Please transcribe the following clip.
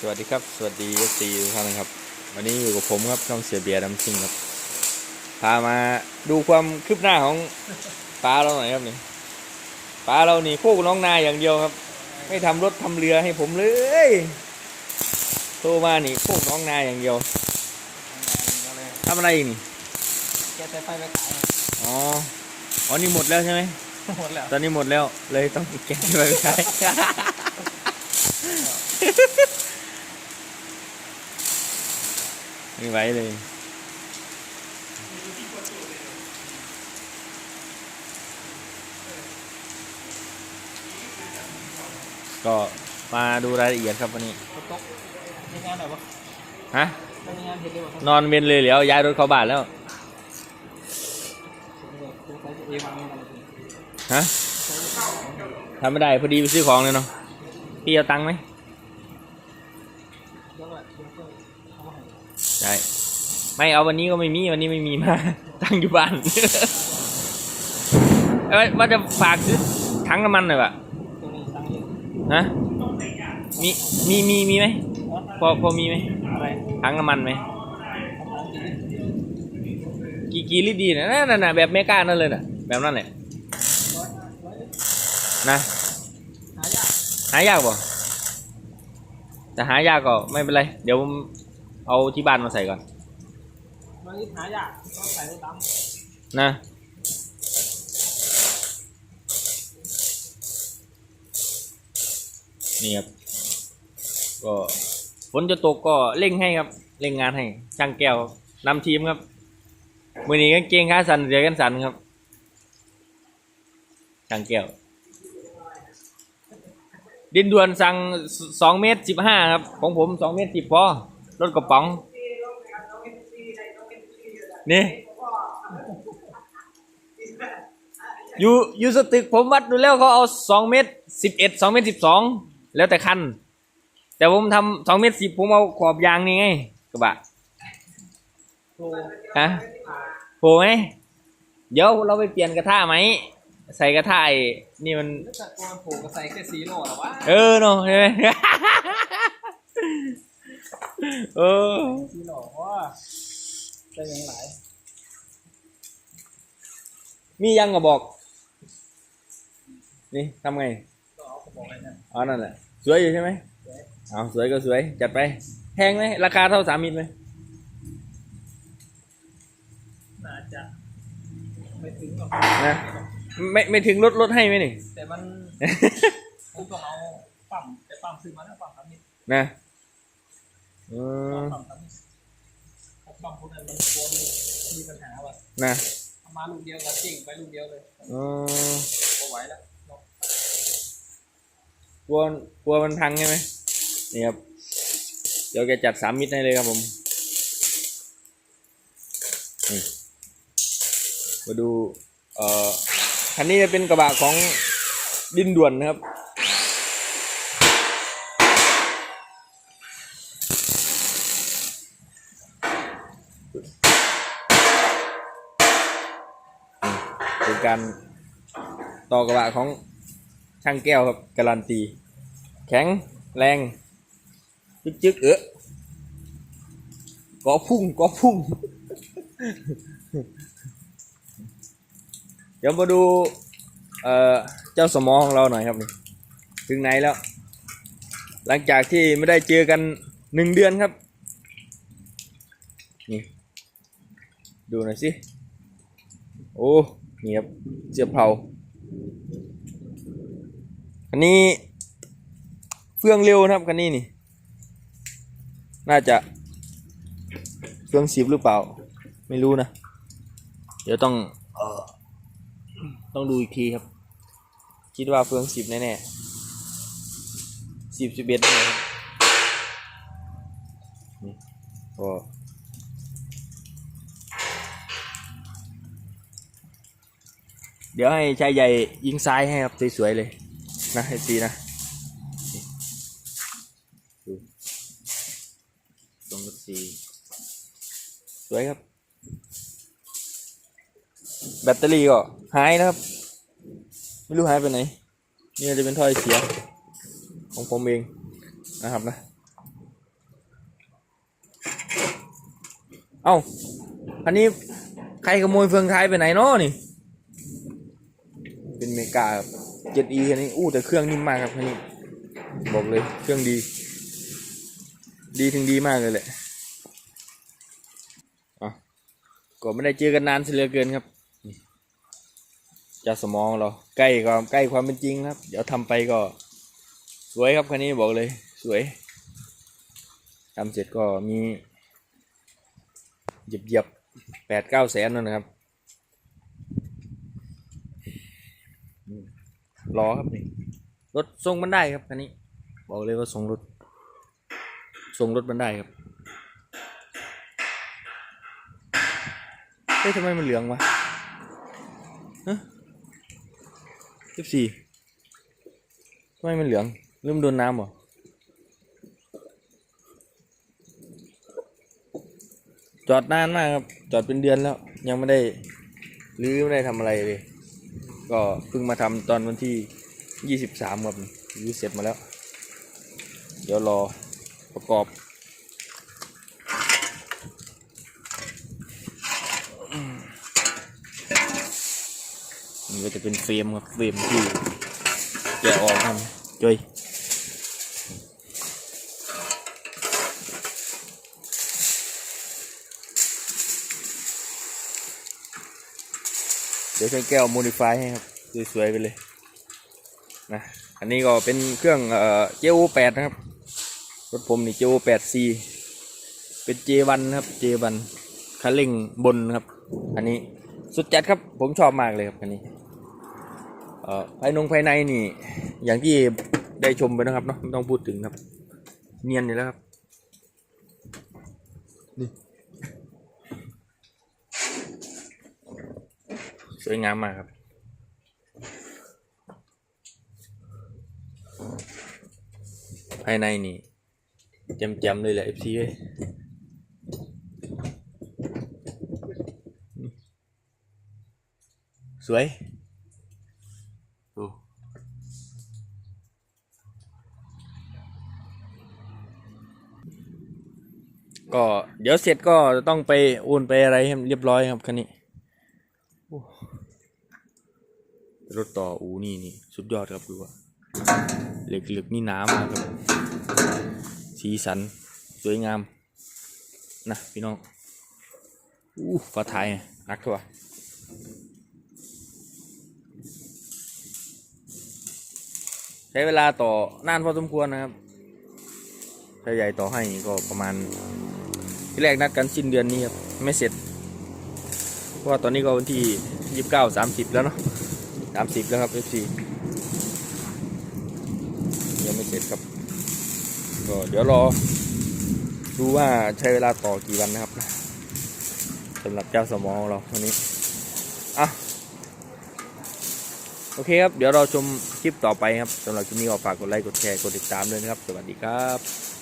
สวัสดีครับ สวัสดีเอฟซีทุกท่านนะครับ วันนี้อยู่กับผมครับช่องเสียเบียร์ดำซิงครับ พามาดูความคืบหน้าของปลาเราหน่อยครับนี่ปลาเรานี่โคกน้องนาอย่างเดียวครับ ไม่ทำรถทำเรือให้ผมเลยโทรมานี่โคกน้องนาอย่างเดียวทำอะไรอีกนี่แกใช้ไฟไปขายอ๋ออ๋อนี่หมดแล้วใช่ไหมหมดแล้ว ตอนนี้หมดแล้วเลยต้องแก้ไปใช้ ไม่ไหวเลย ก็มาดูรายละเอียดครับวันนี้รถตกมีงานไหนวะฮะไม่มีงานเห็นเลยวะนอนเวนเลยแล้วย้ายรถเข้าบ้านแล้วดูใช้เอวางเงินอะไรฮะทำไม่ได้พอดีไปซื้อของเลยเนาะพี่เอาตังค์ไหมเดี๋ยวก่อนเดี๋ยวก่อนเอามา ให้ใช่ไม่เอาวันนี้ก็ไม่มีวันนี้ไม่มีมา ตั้งอยู่บ้านเอ้ยว่าจะฝากซื้อถังน้ำมันหน่อยปะตัวนี้ตังค์เยอะฮะมีมีมีมีไหมเนาะพอพอมีไหมอะไรถังน้ำมันไหมเอาตังค์กี่ลิตรกี่กี่ลิตรดีนะนั่นน่ะแบบเมกานั่นเลยน่ะแบบนั้นแหละร้อยร้อยลิตรนะหายากหายากป่ะแต่หายากก็ไม่เป็นไร เดี๋ยวผม เอาที่บ้านมาใส่ก่อนร้อยลิตรหายากต้องใส่รถดำนะนี่ครับ ก็ฝนจะตกก็เร่งให้ครับเร่งงานให้ ช่างแก้วนำทีมครับ มือนี้กางเกงขาสันเสียกันสันครับ ช่างแก้ว ดินด่วนสั่งสองเมตรสิบห้าครับ ของผมสองเมตรสิบพอ รถกระป๋อง นี่อยู่อยู่สตึกผมวัดดูแล้วเขาเอาสองเมตรสิบเอ็ดสองเมตรสิบสองแล้วแต่คัน แต่ผมทำสองเมตรสิบผมเอาขอบยางนี่ไงกระบะโลฮะโผล่ไหมเดี๋ยวเราไปเปลี่ยนกระทะไหม ใส่กระทะไอ้นี่มันแล้วจากตัวผูกก็ใส่แค่สีโลเหรอวะ เออเนาะใช่ไหม เออสีโลเพราะว่าได้ยังหลายมียังก็บอก นี่ทำไงก็เอากระบอกอะไรนั่นอ๋อนั่นแหละ สวยอยู่ใช่ไหมสวยเอาสวยก็สวย จัดไป แพงไหมราคาเท่าสามิตรไหมน่าจะไม่ถึงหรอกนะไม่ไม่ถึงลดลดให้ไหมนี่ แต่มันผมต้องเอาปั๊มแต่ปั๊มซื้อมาแล้วปั๊มสามนิดนะเออปั๊มสามนิดเพราะปั๊มพวกนั้นมันกลัวมีมีปัญหาว่ะนะเอามาลูกเดียวก็จริงไปลูกเดียวเลยเออก็ไหวแล้วเนาะกลัวกลัวมันพังใช่ไหมนี่ครับ เดี๋ยวแกจัดสามมิตรให้เลยครับผมนี่มาดู เอ่อคันนี้จะเป็นกระบะของดินด่วนนะครับ เป็น การต่อกระบะของช่างแก้วครับการันตี แข็งแรงจึกจึกเออก็พุ่งก็พุ่ง เดี๋ยวมาดูเอ่อเจ้าสมอของเราหน่อยครับนี่ถึงไหนแล้ว หลังจากที่ไม่ได้เจอกันหนึ่งเดือนครับนี่ดูหน่อยสิ โอ้ นี่ครับเสียบเผาอันนี้เฟื่องเร็วนะครับคันนี้นี่ น่าจะเฟื่องสิบหรือเปล่า ไม่รู้นะ เดี๋ยวต้องออต้องดูอีกทีครับ คิดว่าเฟืองสิบแน่ๆสิบสิบเอ็ดนี่ครับนี่ก็ เดี๋ยวให้ชายใหญ่ยิงซ้ายให้ครับสวยๆเลยนะไอซีนะตรงสีสวยครับ แบตเตอรี่ก็หายนะครับ ไม่รู้หายไปไหน นี่จะเป็นถ้อยเสีย ของผมเองนะครับนะ เอ้า อันนี้ใครขโมยเฟืองไทยไปไหนเนาะนี่ กาครับ 7e คันนี้อู้แต่เครื่องนิ่มมากครับคันนี้ บอกเลยเครื่องดี ดีถึงดีมากเลยแหละอะก็ไม่ได้เจอกันนานเสียเหลือเกินครับจะสมองเราใกล้ความใกล้ความเป็นจริงครับ เดี๋ยวทำไปก็ สวยครับคันนี้บอกเลย สวยทำเสร็จก็มีเหยียบหยียบแปดเก้าแสนนั่นนะครับอืม รอครับนี่รถทรงมันได้ครับคันนี้ บอกเลยว่าทรงรถทรงรถมันได้ครับเฮ้ยทำไมมันเหลืองวะฮะสิบสี่ทำไมมันเหลืองเริ่มโดนน้ำเหรอจอดนานมากครับ จอดเป็นเดือนแล้ว ยังไม่ได้รื้อไม่ได้ทำอะไรเลย ก็เพิ่งมาทำตอนวันที่ยี่สิบสามครับยูเสร็จมาแล้ว เดี๋ยวรอประกอบนี่ก็จะเป็นเฟรมครับเฟรมที่แกะออกครับจอย เดี๋ยวใช้แก้วโมดิฟายให้ครับ สวยๆไปเลยนะอันนี้ก็เป็นเครื่องเอ่อ JO8 นะครับ รถผมนี่ JO8C เป็น J1 นครับ J1 คันเร่งบนครับ อันนี้สุดจัดครับ ผมชอบมากเลยครับอันนี้เอ่อภายนงภายในนี่ อย่างที่ได้ชมไปนะครับเนาะไม่ต้องพูดถึงครับ เนียนอยู่แล้วครับนี่ สวยงามมากครับ ภายในนี่แจมๆเลยแหละ FC เอ้ยสวยดูก็เดี๋ยวเสร็จก็ต้องไปโอนไปอะไรให้เรียบร้อยครับคันนี้โอ้ รถต่ออูนี่นี่สุดยอดครับดูว่าเหล็กเหล็กนี่หนามากครับ สีสัน สวยงาม นะพี่น้องอู้ฟ้าไทยนักเถอะใช้เวลาต่อนานพอสมควรนะครับถ้าใหญ่ต่อให้ก็ประมาณที่แรกนัดกันสิ้นเดือนนี้ครับ ไม่เสร็จ เพราะว่าตอนนี้ก็วันที่ยี่สิบเก้าสามสิบแล้วเนาะ สามสิบแล้วครับ FC ยังไม่เสร็จครับ ก็เดี๋ยวรอ ดูว่าใช้เวลาต่อกี่วันนะครับสำหรับเจ้าสมอของเราวันนี้ อะ โอเคครับ เดี๋ยวเราชมคลิปต่อไปครับสำหรับคลิปนี้ก็ฝากกดไลค์ กดแชร์ กดติดตามด้วยนะครับ สวัสดีครับ